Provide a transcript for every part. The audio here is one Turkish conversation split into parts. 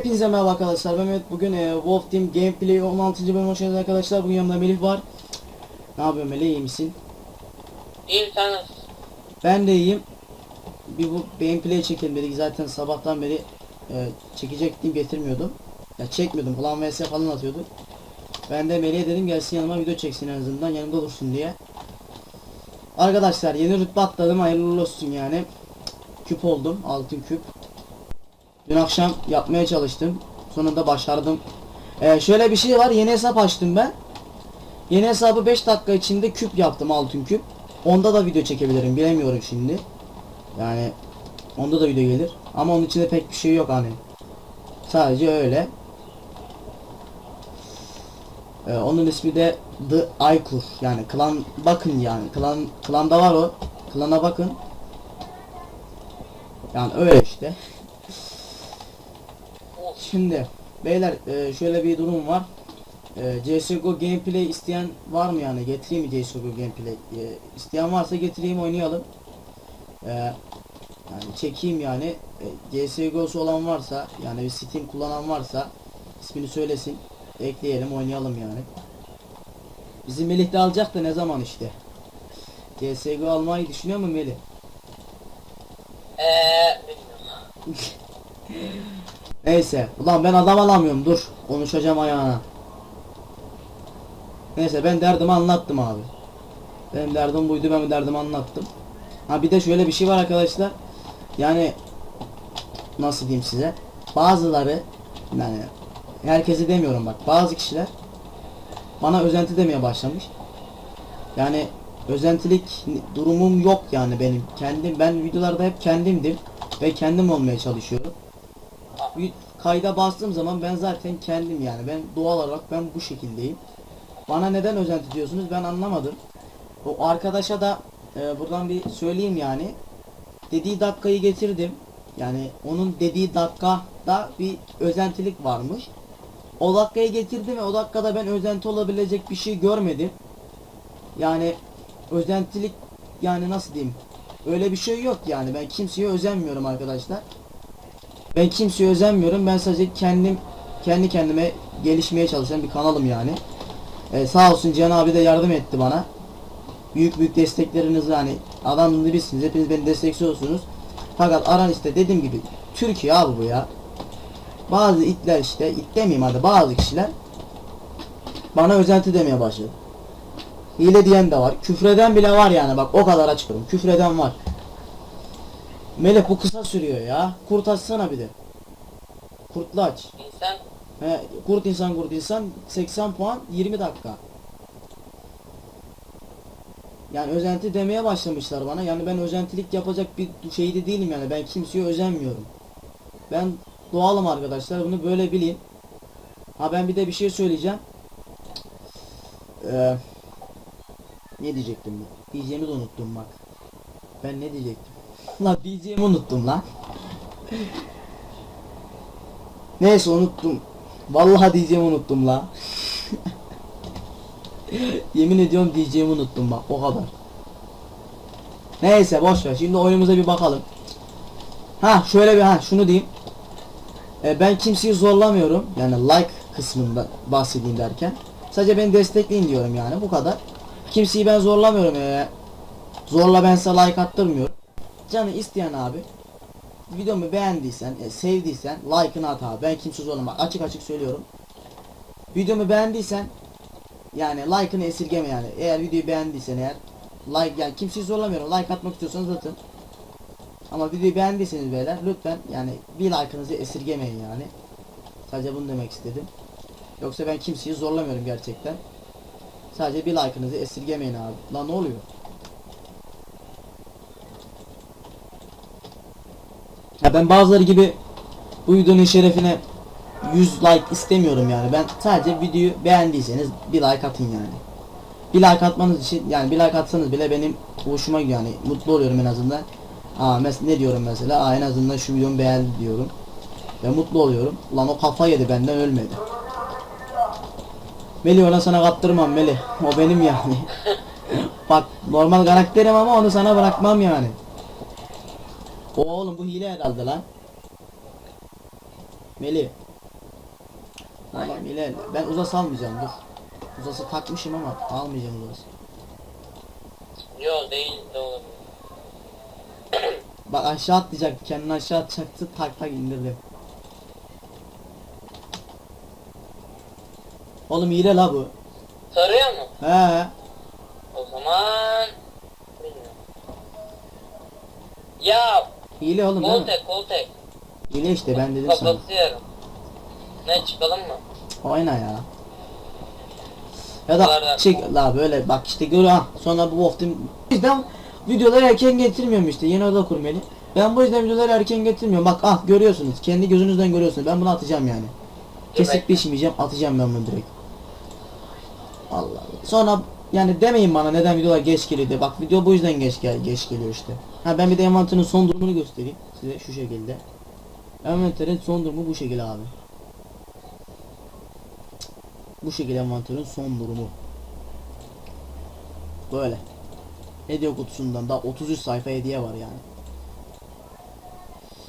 Hepinize merhaba arkadaşlar. Ben Mehmet. Bugün e, Wolf Team Gameplay 16. bölüm hoş geldiniz arkadaşlar. Bugün yanımda Melih var. Ne yapıyorsun Melih? iyi misin? İyiyim sen nasılsın? Ben de iyiyim. Bir bu gameplay çekelim dedik. Zaten sabahtan beri e, çekecektim getirmiyordum. Ya çekmiyordum. Plan vs falan atıyorduk. Ben de Melih'e dedim gelsin yanıma video çeksin en azından yanımda dursun diye. Arkadaşlar yeni rütbe atladım hayırlı olsun yani. Küp oldum altın küp. Dün akşam yapmaya çalıştım. Sonunda başardım. Ee, şöyle bir şey var. Yeni hesap açtım ben. Yeni hesabı 5 dakika içinde küp yaptım altın küp. Onda da video çekebilirim. Bilemiyorum şimdi. Yani onda da video gelir. Ama onun içinde pek bir şey yok hani. Sadece öyle. Ee, onun ismi de The Aykur. Yani klan bakın yani. Klan klanda var o. Klana bakın. Yani öyle işte. Şimdi beyler e, şöyle bir durum var. E, CSGO gameplay isteyen var mı yani? Getireyim mi CSGO gameplay? E, isteyen varsa getireyim oynayalım. E, yani çekeyim yani. E, CSGO'su olan varsa yani bir Steam kullanan varsa ismini söylesin. Ekleyelim oynayalım yani. Bizim Melih de alacak da ne zaman işte. CSGO almayı düşünüyor mu Melih? Eee bilmiyorum. Neyse. Ulan ben adam alamıyorum. Dur. Konuşacağım ayağına. Neyse ben derdimi anlattım abi. Benim derdim buydu ben derdimi anlattım. Ha bir de şöyle bir şey var arkadaşlar. Yani nasıl diyeyim size? Bazıları yani herkesi demiyorum bak. Bazı kişiler bana özenti demeye başlamış. Yani özentilik durumum yok yani benim. Kendim ben videolarda hep kendimdim ve kendim olmaya çalışıyorum kayda bastığım zaman ben zaten kendim yani ben doğal olarak ben bu şekildeyim. Bana neden özenti diyorsunuz ben anlamadım. O arkadaşa da e, buradan bir söyleyeyim yani. Dediği dakikayı getirdim. Yani onun dediği dakikada bir özentilik varmış. O dakikayı getirdim ve o dakikada ben özenti olabilecek bir şey görmedim. Yani özentilik yani nasıl diyeyim? Öyle bir şey yok yani. Ben kimseye özenmiyorum arkadaşlar. Ben kimseye özenmiyorum. Ben sadece kendim kendi kendime gelişmeye çalışan bir kanalım yani. Ee, sağ olsun Cihan abi de yardım etti bana. Büyük büyük destekleriniz yani adamını bilsiniz. Hepiniz beni destekliyorsunuz. Fakat aran işte dediğim gibi Türkiye abi bu ya. Bazı itler işte it demeyeyim hadi bazı kişiler bana özenti demeye başladı. Hile diyen de var. Küfreden bile var yani bak o kadar açıkım. Küfreden var. Melek bu kısa sürüyor ya. Kurt açsana bir de. Kurtlu aç. İnsan He, kurt insan kurt insan 80 puan 20 dakika. Yani özenti demeye başlamışlar bana. Yani ben özentilik yapacak bir şeyde değilim yani. Ben kimseye özenmiyorum. Ben doğalım arkadaşlar. Bunu böyle bilin. Ha ben bir de bir şey söyleyeceğim. Ee, ne diyecektim ben? Diyeceğimi de unuttum bak. Ben ne diyecektim? Lan diyeceğimi unuttum lan. Neyse unuttum. Vallahi diyeceğimi unuttum la. Yemin ediyorum diyeceğimi unuttum bak o kadar. Neyse boş ver. Şimdi oyunumuza bir bakalım. Ha şöyle bir ha şunu diyeyim. E, ben kimseyi zorlamıyorum. Yani like kısmında bahsedeyim derken. Sadece beni destekleyin diyorum yani bu kadar. Kimseyi ben zorlamıyorum. E, zorla ben size like attırmıyorum. Canı isteyen abi videomu beğendiysen, e, sevdiysen like'ını at abi. Ben kimse zorlama. Açık açık söylüyorum. Videomu beğendiysen yani like'ını esirgeme yani. Eğer videoyu beğendiysen eğer like yani kimseyi zorlamıyorum. Like atmak istiyorsanız atın. Ama videoyu beğendiyseniz beyler lütfen yani bir like'ınızı esirgemeyin yani. Sadece bunu demek istedim. Yoksa ben kimseyi zorlamıyorum gerçekten. Sadece bir like'ınızı esirgemeyin abi. Lan ne oluyor? Ya ben bazıları gibi bu videonun şerefine 100 like istemiyorum yani. Ben sadece videoyu beğendiyseniz bir like atın yani. Bir like atmanız için yani bir like atsanız bile benim hoşuma yani mutlu oluyorum en azından. Aa ne diyorum mesela? Aa en azından şu videomu beğendi diyorum. Ve mutlu oluyorum. Ulan o kafa yedi benden ölmedi. Melih ona sana kaptırmam Melih. O benim yani. Bak normal karakterim ama onu sana bırakmam yani. Oğlum bu hile herhalde lan. Melih. Tamam ilerle. Ben uzas almayacağım dur. Uzası takmışım ama almayacağım uzası. Yo değil de olabilir. Bak aşağı atlayacaktı kendini aşağı atacaktı tak tak indirdim. Oğlum hile la bu. Sarıyor mu? He. O zaman... Bilmiyorum. Ya Hile oğlum değil mi? Koltek Koltek. Hile işte ben dedim sana. Kapatıyorum. Ne çıkalım mı? Oyna ya. Ya da var. çık la böyle bak işte gör ha sonra bu Wolf'tin ben videoları erken getirmiyorum işte yeni oda kurmalı. Ben bu yüzden videoları erken getirmiyorum. Bak ah görüyorsunuz. Kendi gözünüzden görüyorsunuz. Ben bunu atacağım yani. Kesip bekle. biçmeyeceğim. Atacağım ben bunu direkt. Allah Allah. Sonra yani demeyin bana neden videolar geç geliyor. Bak video bu yüzden geç gel geç geliyor işte. Ha ben bir de envanterin son durumunu göstereyim size şu şekilde. Envanterin son durumu bu şekilde abi. Bu şekilde envanterin son durumu. Böyle. Hediye kutusundan da 33 sayfa hediye var yani.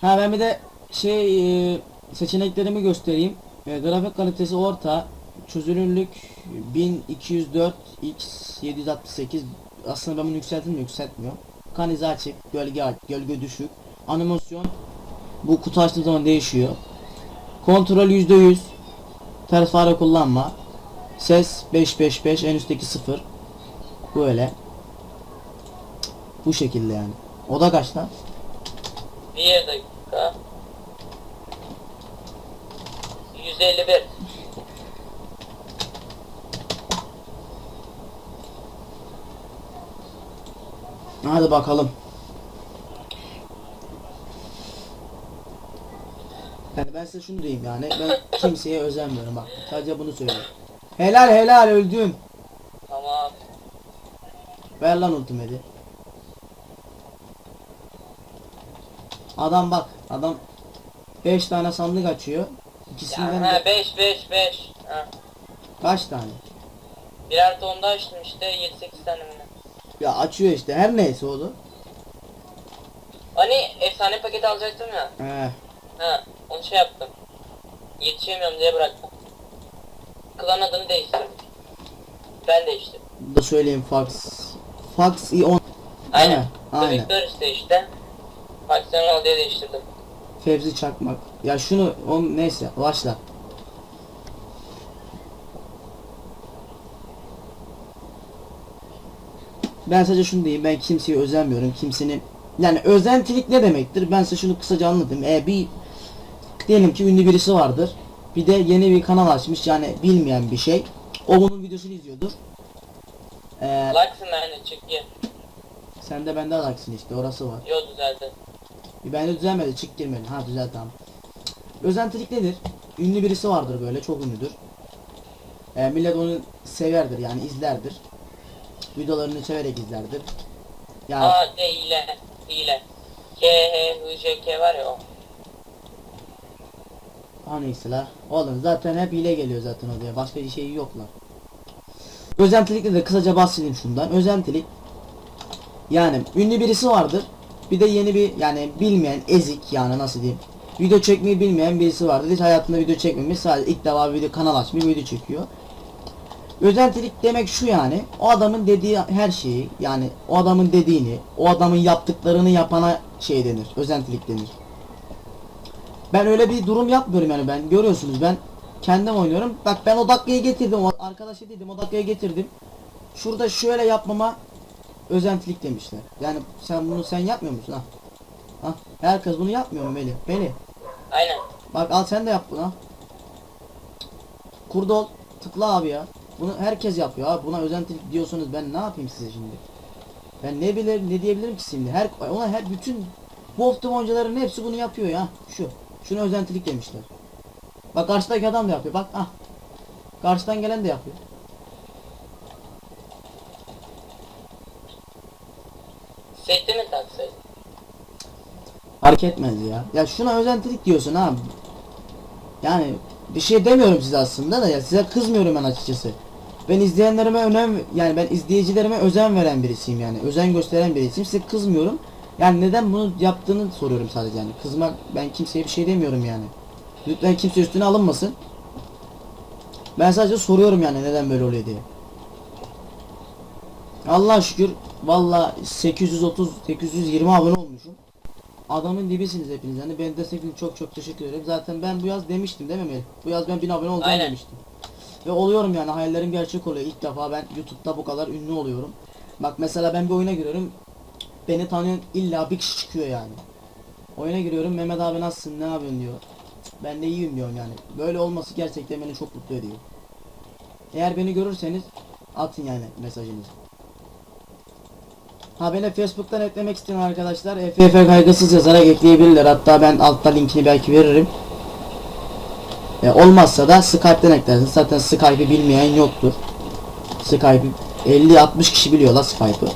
Ha ben bir de şey e, seçeneklerimi göstereyim. E, grafik kalitesi orta, çözünürlük 1204 x 768 aslında ben bunu yükselttim mi yükseltmiyor. Kan izi açık, gölge açık, gölge düşük. Animasyon bu kutu açtığım zaman değişiyor. Kontrol %100. Ters fare kullanma. Ses 555 en üstteki 0. Böyle. Bu şekilde yani. O da kaç lan? Bir dakika. 151. Hadi bakalım. Yani ben size şunu diyeyim yani ben kimseye özenmiyorum bak sadece bunu söylüyorum. Helal helal öldüm. Tamam. Ver lan ultimate. Adam bak adam 5 tane sandık açıyor. İkisinden Ha de 5 5 5. Ha. kaç tane? Birer tonda açtım işte 7-8 tane mi? Ya açıyor işte her neyse o da. Hani efsane paket alacaktım ya. Eh, Ha onu şey yaptım. Yetişemiyorum diye bıraktım. Klan adını değiştirdim. Ben değiştirdim. bunu da söyleyeyim Fox. Fox i10. Değil Aynen. The Aynen. Victor işte işte. Pakistan'ı diye değiştirdim. Fevzi Çakmak. Ya şunu on neyse başla. Ben sadece şunu diyeyim ben kimseye özenmiyorum. Kimsenin yani özentilik ne demektir? Ben size şunu kısaca anlatayım. E, bir diyelim ki ünlü birisi vardır. Bir de yeni bir kanal açmış yani bilmeyen bir şey. O bunun videosunu izliyordur. Ee, Laksın yani çık gir. sen de bende alaksın işte orası var. Yo düzeldi. Bir bende düzelmedi çık girmedi. Ha düzel tamam. Özentilik nedir? Ünlü birisi vardır böyle çok ünlüdür. Ee, millet onu severdir yani izlerdir. Videolarını severek izlerdir. Yani A, D, ile, ile. K, H, H, J, K var ya o. hangi la? Oğlum zaten hep hile geliyor zaten odaya. Başka bir şey yoklar. Özentilikle de kısaca bahsedeyim şundan. Özentilik yani ünlü birisi vardır. Bir de yeni bir yani bilmeyen ezik yani nasıl diyeyim. Video çekmeyi bilmeyen birisi vardır. Hiç hayatında video çekmemiş. Sadece ilk defa video kanal açmış video çekiyor. Özentilik demek şu yani. O adamın dediği her şeyi yani o adamın dediğini, o adamın yaptıklarını yapana şey denir. Özentilik denir. Ben öyle bir durum yapmıyorum yani ben görüyorsunuz ben kendim oynuyorum. Bak ben o dakikayı getirdim. O arkadaşı dedim o dakikayı getirdim. Şurada şöyle yapmama özentilik demişler. Yani sen bunu sen yapmıyor musun ha? Ha? Herkes bunu yapmıyor mu Melih? Melih. Aynen. Bak al sen de yap bunu. ha. Kurdol tıkla abi ya. Bunu herkes yapıyor abi. Buna özentilik diyorsanız ben ne yapayım size şimdi? Ben ne bilir ne diyebilirim ki şimdi? Her ona her bütün Wolf oyuncuların hepsi bunu yapıyor ya. Şu. Şuna özentilik demişler. Bak karşıdaki adam da yapıyor. Bak ah. Karşıdan gelen de yapıyor. Seti mi taksaydın? Fark etmez ya. Ya şuna özentilik diyorsun abi. Yani bir şey demiyorum size aslında da ya size kızmıyorum ben açıkçası. Ben izleyenlerime önem yani ben izleyicilerime özen veren birisiyim yani. Özen gösteren birisiyim. Size kızmıyorum. Yani neden bunu yaptığını soruyorum sadece yani. Kızmak ben kimseye bir şey demiyorum yani. Lütfen kimse üstüne alınmasın. Ben sadece soruyorum yani neden böyle oluyor diye. Allah şükür valla 830 820 abone olmuşum. Adamın dibisiniz hepiniz yani beni destekleyin çok çok teşekkür ederim. Zaten ben bu yaz demiştim değil mi Melih? Bu yaz ben 1000 abone olacağım Aynen. demiştim. Ve oluyorum yani hayallerim gerçek oluyor. İlk defa ben YouTube'da bu kadar ünlü oluyorum. Bak mesela ben bir oyuna giriyorum. Beni tanıyan illa bir kişi çıkıyor yani. Oyuna giriyorum Mehmet abi nasılsın ne yapıyorsun diyor. Ben de iyiyim diyorum yani. Böyle olması gerçekten beni çok mutlu ediyor. Eğer beni görürseniz atın yani mesajınızı. Ha beni Facebook'tan eklemek isteyen arkadaşlar FF kaygısız yazarak ekleyebilirler. Hatta ben altta linkini belki veririm. E, olmazsa da Skype'den eklersiniz. Zaten Skype'ı bilmeyen yoktur. Skype'ı 50-60 kişi biliyor la Skype'ı.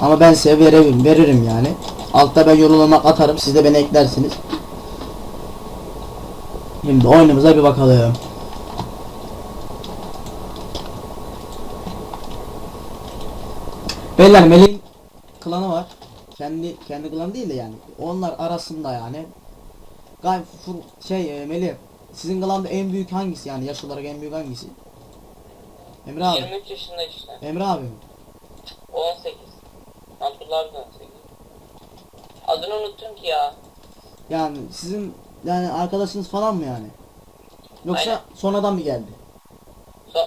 Ama ben size veririm, veririm yani. Altta ben yorumlama atarım. Siz de beni eklersiniz. Şimdi oyunumuza bir bakalım. Beyler Melih'in klanı var. Kendi kendi klanı değil de yani. Onlar arasında yani. Gay fur- şey e, Melih sizin klanda en büyük hangisi yani yaş olarak en büyük hangisi? Emre abi. 23 yaşında işte. Emre abi mi? 18. Abdullah abi de 18. Adını unuttum ki ya. Yani sizin yani arkadaşınız falan mı yani? Yoksa Aynen. sonradan mı geldi? So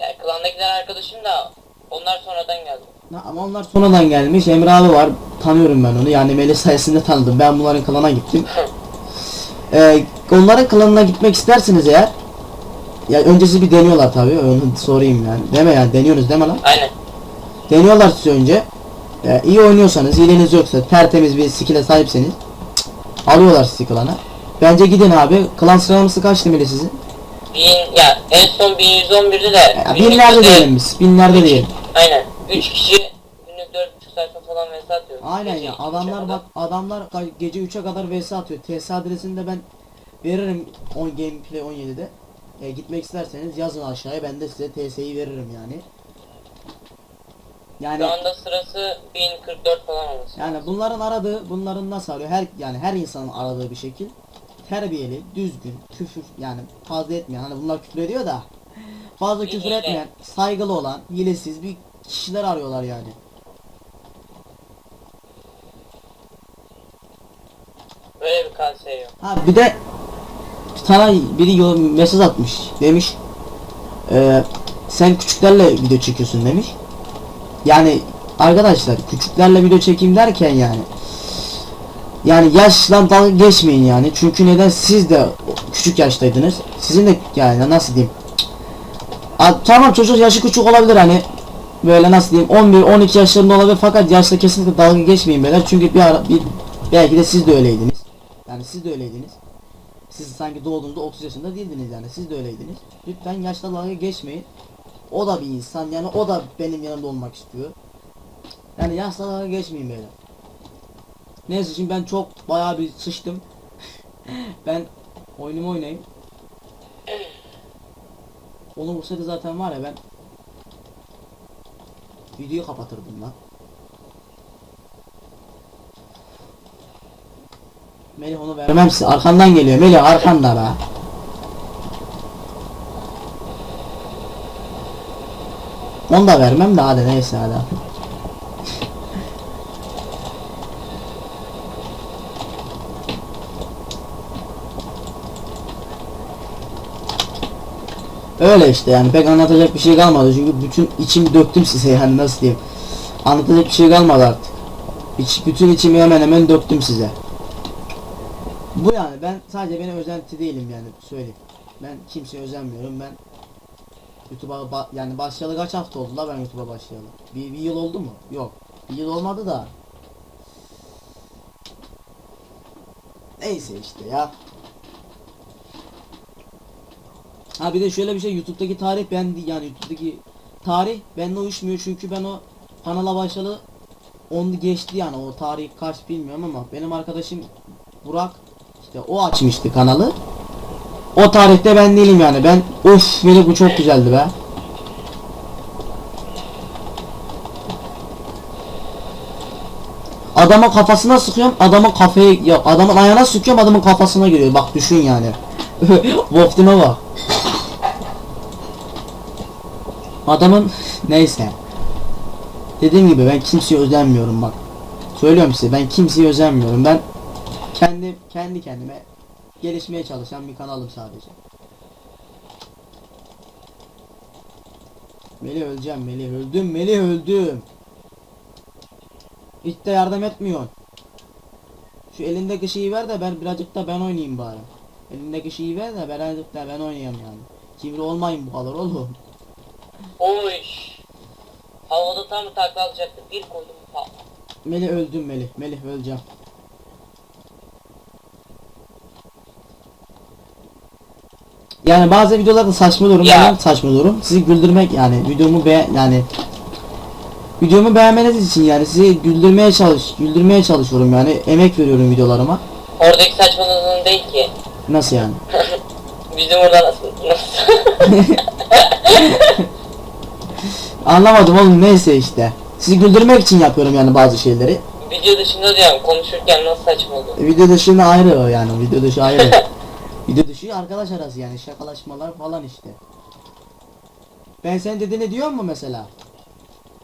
yani klandakiler arkadaşım da onlar sonradan geldi. Ha, ama onlar sonradan gelmiş. Emre abi var. Tanıyorum ben onu. Yani Melih sayesinde tanıdım. Ben bunların klana gittim. Ee, onların klanına gitmek isterseniz eğer ya öncesi bir deniyorlar tabii. Onu sorayım yani. Deme yani deniyorsunuz deme lan. Aynen. Deniyorlar size önce. Ee, iyi oynuyorsanız, hileniz yoksa, tertemiz bir skill'e sahipseniz cık, alıyorlar sizi klana. Bence gidin abi. Klan sıralaması kaçtı Melih sizin? Bin, ya en son 1111'de de Ya, binlerde de- diyelim biz. Binlerde üç- diyelim. Aynen. 3 kişi günlük 4,5 sayfa falan mesaj atıyor. Aynen Gece ya adamlar bak adamlar gece 3'e kadar vs atıyor. TS adresini de ben veririm 10 gameplay 17'de. E, gitmek isterseniz yazın aşağıya ben de size TS'yi veririm yani. Yani Şu anda sırası 1044 falan olması. yani bunların aradığı bunların nasıl arıyor? Her yani her insanın aradığı bir şekil. Terbiyeli, düzgün, küfür yani fazla etmeyen hani bunlar küfür ediyor da fazla küfür Hile. etmeyen, saygılı olan, hilesiz bir kişiler arıyorlar yani. Böyle bir kalse yok. Ha bir de sana biri mesaj atmış demiş "Ee, sen küçüklerle video çekiyorsun demiş. Yani arkadaşlar küçüklerle video çekeyim derken yani yani yaşla dalga geçmeyin yani. Çünkü neden? Siz de küçük yaştaydınız. Sizin de yani nasıl diyeyim? A, tamam çocuk yaşı küçük olabilir hani. Böyle nasıl diyeyim? 11 12 yaşlarında olabilir fakat yaşta kesinlikle dalga geçmeyin beyler. Çünkü bir ara bir belki de siz de öyleydiniz yani siz de öyleydiniz. Siz sanki doğduğunuzda 30 yaşında değildiniz yani. Siz de öyleydiniz. Lütfen yaşla dalga geçmeyin. O da bir insan. Yani o da benim yanımda olmak istiyor. Yani yaşla dalga geçmeyin beyler neyse şimdi ben çok bayağı bir sıçtım. Ben oyunumu oynayayım. Onu vursaydı zaten var ya ben videoyu kapatırdım lan. Melih onu vermem size. Arkandan geliyor. Melih arkanda be. Onu da vermem de hadi neyse hadi. Öyle işte yani pek anlatacak bir şey kalmadı çünkü bütün içimi döktüm size yani nasıl diyeyim. Anlatacak bir şey kalmadı artık. İç, bütün içimi hemen hemen döktüm size. Bu yani ben sadece benim özenti değilim yani söyleyeyim. Ben kimseye özenmiyorum ben YouTube'a ba- yani başlayalı kaç hafta oldu la ben YouTube'a başlayalı? Bir, bir yıl oldu mu? Yok. Bir yıl olmadı da. Neyse işte ya. Ha bir de şöyle bir şey YouTube'daki tarih ben yani YouTube'daki tarih benimle uyuşmuyor çünkü ben o kanala başladı onu geçti yani o tarih kaç bilmiyorum ama benim arkadaşım Burak işte o açmıştı kanalı. O tarihte ben değilim yani. Ben of beni bu çok güzeldi be. Adama kafasına sıkıyorum, adamın kafayı ya adamın ayağına sıkıyorum, adamın kafasına giriyor. Bak düşün yani. Vaftime bak. Adamın neyse. Dediğim gibi ben kimseye özenmiyorum bak. Söylüyorum size ben kimseye özenmiyorum. Ben kendi kendi kendime gelişmeye çalışan bir kanalım sadece. Melih öleceğim Melih öldüm Melih öldüm. Hiç de yardım etmiyor. Şu elindeki şeyi ver de ben birazcık da ben oynayayım bari. Elindeki şeyi ver de birazcık da ben oynayayım yani. Cimri olmayın bu kadar oğlum. Oy. Havada tam takla alacaktı. Bir koydum. Melih öldüm Melih. Melih öleceğim. Yani bazı videolarda saçma durum, Ya. ben saçma durum. Sizi güldürmek yani videomu be yani videomu beğenmeniz için yani sizi güldürmeye çalış güldürmeye çalışıyorum yani emek veriyorum videolarıma. Oradaki saçmalığın değil ki. Nasıl yani? Bizim orada nasıl? nasıl? Anlamadım oğlum neyse işte. Sizi güldürmek için yapıyorum yani bazı şeyleri. Video dışında diyorum konuşurken nasıl saçma oldu? Video dışında ayrı o yani video dışı ayrı. video dışı arkadaş arası yani şakalaşmalar falan işte. Ben sen dediğini diyor mu mesela?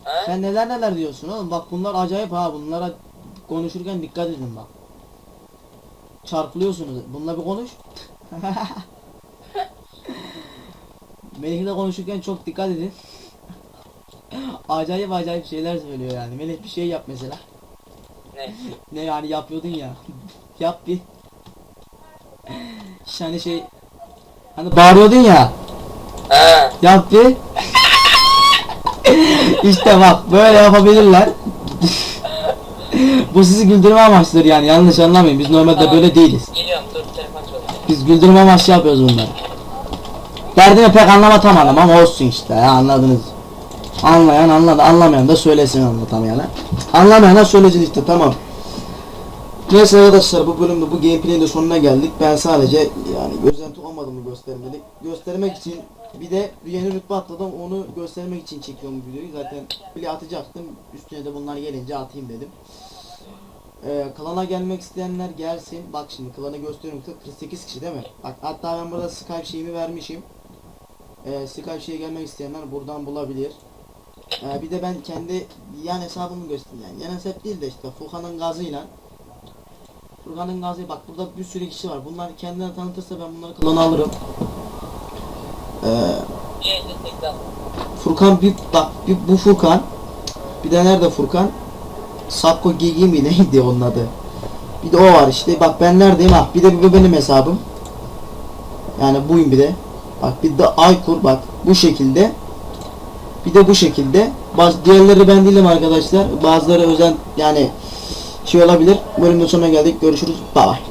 Ha? Sen neler neler diyorsun oğlum bak bunlar acayip ha bunlara konuşurken dikkat edin bak. Çarpılıyorsunuz. Bununla bir konuş. Melih'le konuşurken çok dikkat edin. acayip acayip şeyler söylüyor yani. Melih bir şey yap mesela. Ne? Ne yani yapıyordun ya. Yap bir. İşte hani şey hani bağırıyordun ya. Ha. Yap bir. işte bak böyle yapabilirler. Bu sizi güldürme amaçlıdır yani yanlış anlamayın biz normalde Tamam. böyle değiliz. Geliyorum dur telefon çalıyor. Biz güldürme amaçlı yapıyoruz bunları. Derdini pek anlatamadım ama olsun işte ya anladınız. Anlayan anladı anlamayan da söylesin anlatamayana. Anlamayana söylesin işte tamam. Neyse arkadaşlar bu bölümde bu gameplay'in de sonuna geldik. Ben sadece yani gözlenti olmadığımı göstereyim dedik. Göstermek için bir de yeni rütbe atladım onu göstermek için çekiyorum bu videoyu. Zaten bile atacaktım. Üstüne de bunlar gelince atayım dedim. Ee, klana gelmek isteyenler gelsin. Bak şimdi klanı gösteriyorum. 48 kişi değil mi? Bak hatta ben burada Skype şeyimi vermişim. Ee, Skype şeye gelmek isteyenler buradan bulabilir. Ee, bir de ben kendi yan hesabımı göstereyim. Yani yan hesap değil de işte Furkan'ın gazıyla. Furkan'ın gazı bak burada bir sürü kişi var. Bunlar kendini tanıtırsa ben bunları klana alırım. Ee. Furkan bir bak bir, bu Furkan. Bir de nerede Furkan? Sakko Gigi mi neydi onun adı? Bir de o var işte. Bak ben neredeyim? Bak bir de bu benim hesabım. Yani buyum bir de. Bak bir de Aykur bak bu şekilde. Bir de bu şekilde. Baz diğerleri ben değilim arkadaşlar. Bazıları özen yani şey olabilir. Bölümün sonuna geldik. Görüşürüz. Bye bye.